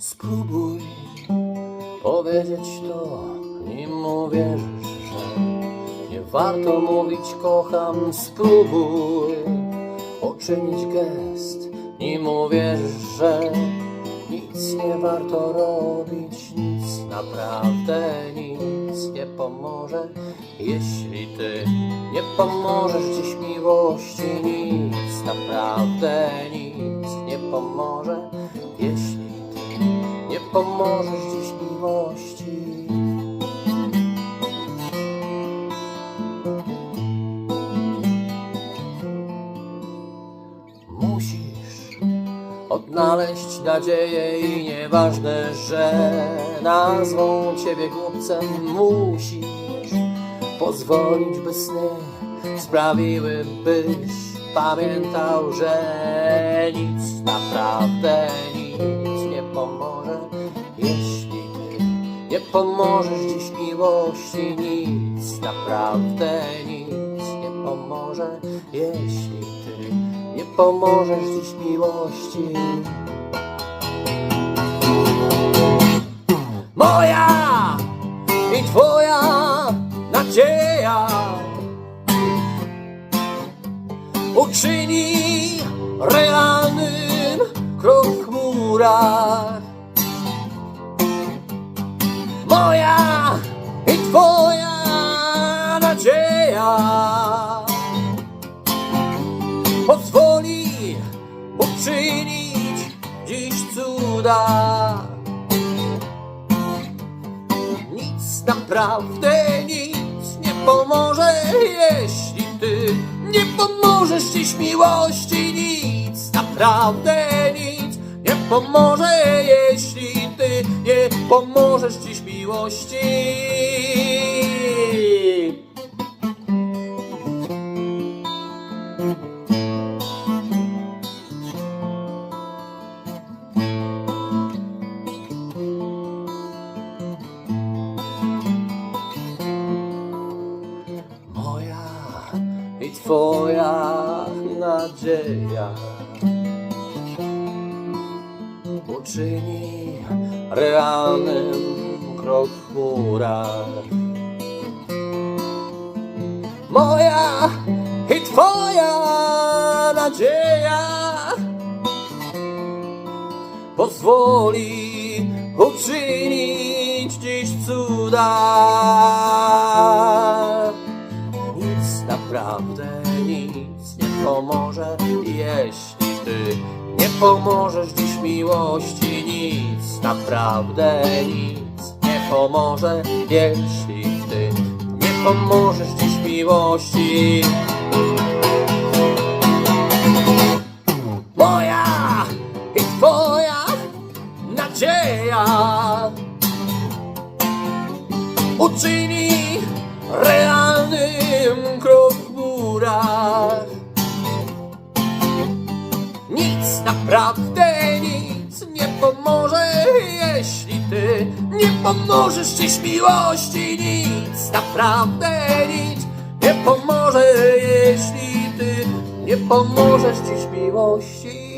Spróbuj powiedzieć to, nim uwierzysz, że nie warto mówić kocham. Spróbuj poczynić gest, nim uwierzysz, że nic nie warto robić, nic naprawdę nic nie pomoże, jeśli ty nie pomożesz dziś miłości, nic naprawdę nic nie pomoże, jeśli pomożesz dziś miłości. Musisz odnaleźć nadzieję i nieważne, że nazwą ciebie głupcem musisz pozwolić, by sny sprawiły, byś pamiętał, że nic, naprawdę nic pomożesz dziś miłości, nic, naprawdę nic nie pomoże, jeśli ty nie pomożesz dziś miłości. Moja i twoja nadzieja uczyni realnym krok w chmurach. Moja i twoja nadzieja pozwoli uczynić dziś cuda. Nic naprawdę nic nie pomoże, jeśli ty nie pomożesz dziś miłości. Nic naprawdę pomoże, jeśli ty nie pomożesz dziś miłości. Moja i twoja nadzieja uczyni realnym krok w. Moja i twoja nadzieja pozwoli uczynić dziś cuda. Nic naprawdę nic nie pomoże, jeśli nie pomożesz dziś miłości. Nic naprawdę nic nie pomoże, jeśli ty nie pomożesz dziś miłości. Moja i twoja nadzieja uczyni realnym krok w górach. Nic naprawdę nic nie pomoże, jeśli ty nie pomożesz dziś miłości. Nic naprawdę nic nie pomoże, jeśli ty nie pomożesz dziś miłości.